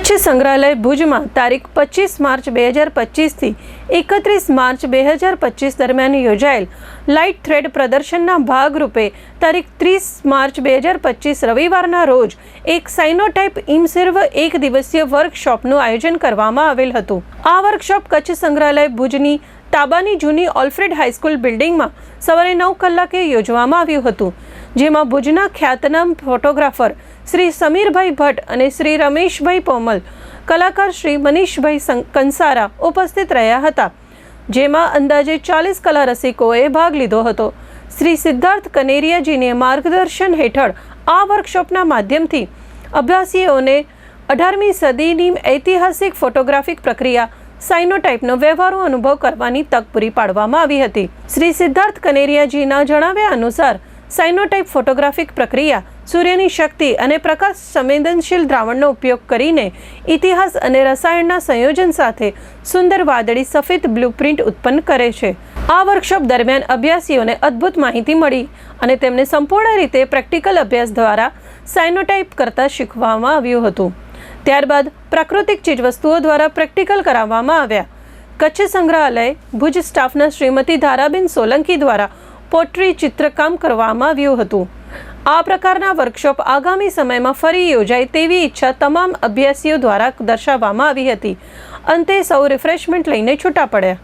કચ્છ સંગ્રહાલય ભુજમાં તારીખ પચીસ માર્ચ બે હજાર પચીસથી એકત્રીસ માર્ચ બે હજાર પચીસ દરમિયાન યોજાયેલ લાઇટ થ્રેડ પ્રદર્શનના ભાગરૂપે તારીખ ત્રીસ માર્ચ બે હજાર પચીસ રવિવારના રોજ એક સાઇનોટાઇપ ઇમસર્વ એક દિવસીય વર્કશોપનું આયોજન કરવામાં આવેલ હતું. આ વર્કશોપ કચ્છ સંગ્રહાલય ભુજની તાબાની જૂની ઓલ્ફ્રેડ હાઈસ્કૂલ બિલ્ડિંગમાં સવારે નવ કલાકે યોજવામાં આવ્યું હતું, જેમાં ભુજના ખ્યાતનામ ફોટોગ્રાફર શ્રી સમીરભાઈ ભટ્ટ અને શ્રી રમેશભાઈ પોમલ, કલાકાર શ્રી મનીષભાઈ કંસારા ઉપસ્થિત રહ્યા હતા, જેમાં અંદાજે ચાલીસ કલા રસિકોએ ભાગ લીધો હતો. શ્રી સિદ્ધાર્થ કનેરિયાજીને માર્ગદર્શન હેઠળ આ વર્કશોપના માધ્યમથી અભ્યાસીઓને અઢારમી સદીની ઐતિહાસિક ફોટોગ્રાફિક પ્રક્રિયા સાઇનોટાઇપનો વ્યવહારો અનુભવ કરવાની તક પૂરી પાડવામાં આવી હતી. શ્રી સિદ્ધાર્થ કનેરિયાજીના જણાવ્યા અનુસાર સાઇનોટાઇપ ફોટોગ્રાફિક પ્રક્રિયા સૂર્યની શક્તિ અને પ્રકાશ સંવેદનશીલ દ્રાવણનો ઉપયોગ કરીને ઇતિહાસ અને રસાયણના સંયોજન સાથે સુંદર વાદળી સફેદ બ્લુપ્રિન્ટ ઉત્પન્ન કરે છે. આ વર્કશોપ દરમિયાન અભ્યાસીઓને અદ્ભુત માહિતી મળી અને તેમને સંપૂર્ણ રીતે પ્રેક્ટિકલ અભ્યાસ દ્વારા સાઇનોટાઇપ કરતા શીખવામાં આવ્યું હતું. ત્યારબાદ પ્રાકૃતિક ચીજવસ્તુઓ દ્વારા પ્રેક્ટિકલ કરાવવામાં આવ્યા. કચ્છ સંગ્રહાલય, ભુજ સ્ટાફના શ્રીમતી ધારાબેન સોલંકી દ્વારા પોટ્રી ચિત્રકામ કરવામાં આવ્યું હતું. આ પ્રકારના વર્કશોપ આગામી સમયમાં ફરી યોજાય તેવી ઈચ્છા તમામ અભ્યાસીઓ દ્વારા દર્શાવવામાં આવી હતી. અંતે સૌ રિફ્રેશમેન્ટ લઈને છૂટા પડ્યા.